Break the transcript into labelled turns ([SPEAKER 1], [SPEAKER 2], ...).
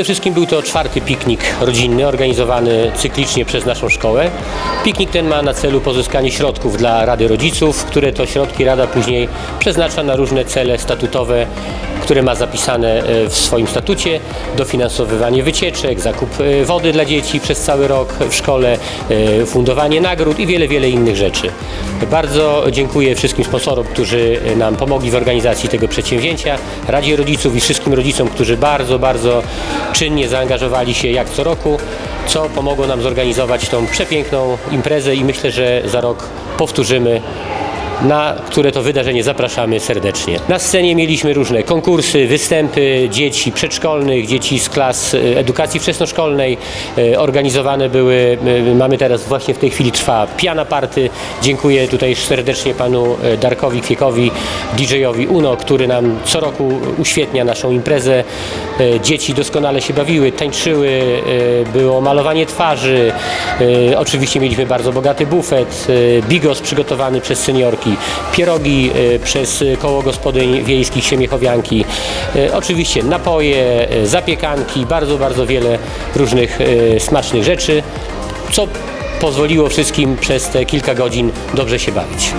[SPEAKER 1] Przede wszystkim był to czwarty piknik rodzinny organizowany cyklicznie przez naszą szkołę. Piknik ten ma na celu pozyskanie środków dla Rady Rodziców, które to środki Rada później przeznacza na różne cele statutowe, które ma zapisane e, w swoim statucie. Dofinansowywanie wycieczek, zakup e, wody dla dzieci przez cały rok w szkole, e, fundowanie nagród i wiele, wiele innych rzeczy. Bardzo dziękuję wszystkim sponsorom, którzy nam pomogli w organizacji tego przedsięwzięcia, Radzie Rodziców i wszystkim rodzicom, którzy bardzo, bardzo czynnie zaangażowali się jak co roku, co pomogło nam zorganizować tą przepiękną imprezę i myślę, że za rok powtórzymy na które to wydarzenie zapraszamy serdecznie. Na scenie mieliśmy różne konkursy, występy dzieci przedszkolnych, dzieci z klas e, edukacji wczesnoszkolnej. E, Organizowane były, e, mamy teraz właśnie w tej chwili trwa piana party. Dziękuję tutaj serdecznie panu Darkowi Kwiekowi, DJ-owi UNO, który nam co roku uświetnia naszą imprezę. Dzieci doskonale się bawiły, tańczyły, było malowanie twarzy. Oczywiście mieliśmy bardzo bogaty bufet, bigos przygotowany przez seniorki, pierogi e, przez koło gospodyń wiejskich Siemiechowianki, e, oczywiście napoje, e, zapiekanki, bardzo, bardzo wiele różnych smacznych rzeczy, co pozwoliło wszystkim przez te kilka godzin dobrze się bawić.